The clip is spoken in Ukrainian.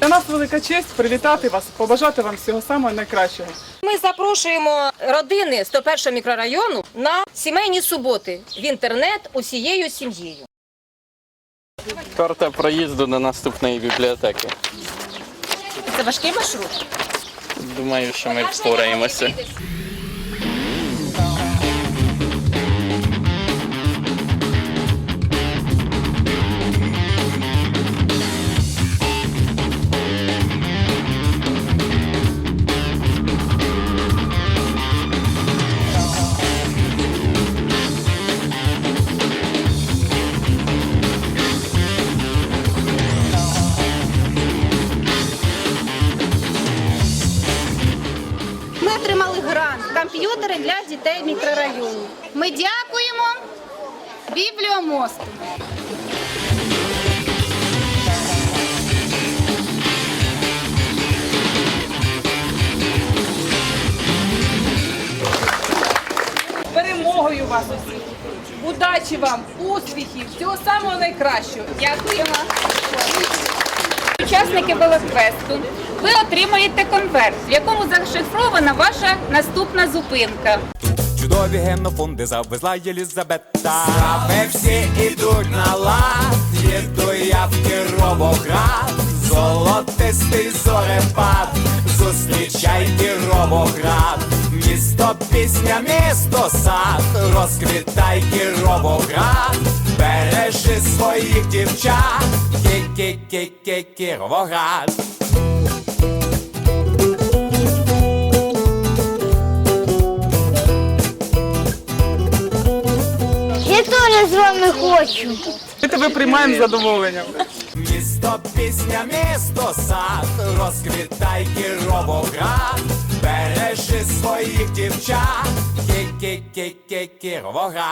Для нас велика честь привітати вас, побажати вам всього самого найкращого. Ми запрошуємо родини 101 мікрорайону на сімейні суботи в інтернет усією сім'єю. Карта проїзду до наступної бібліотеки. Це важкий маршрут. Думаю, що ми впораємося. Ми отримали грант комп'ютери для дітей мікрорайону. Ми дякуємо бібліомосту. перемогою вас усіх. Удачі вам, успіхів, всього самого найкращого. Дякуємо. Учасники велоквесту, ви отримаєте конверт, в якому зашифрована ваша наступна зупинка. Чудові генофонди завезла Єлізабета. Справи всі ідуть на лад, їду я в Кіровоград, золотистий зорепад, зустрічай Кіровоград, місто пісня, місто сад, розквітай Кіровоград, бережи своїх дівчат, кі-кі-кі-кі Кіровоград. Я теж з вами хочу. Ми тебе приймаємо з задоволенням. Місто пісня, місто сад, розквітай Кіровоград, бережи своїх дівчат, кі-кі-кі-кі Кіровоград.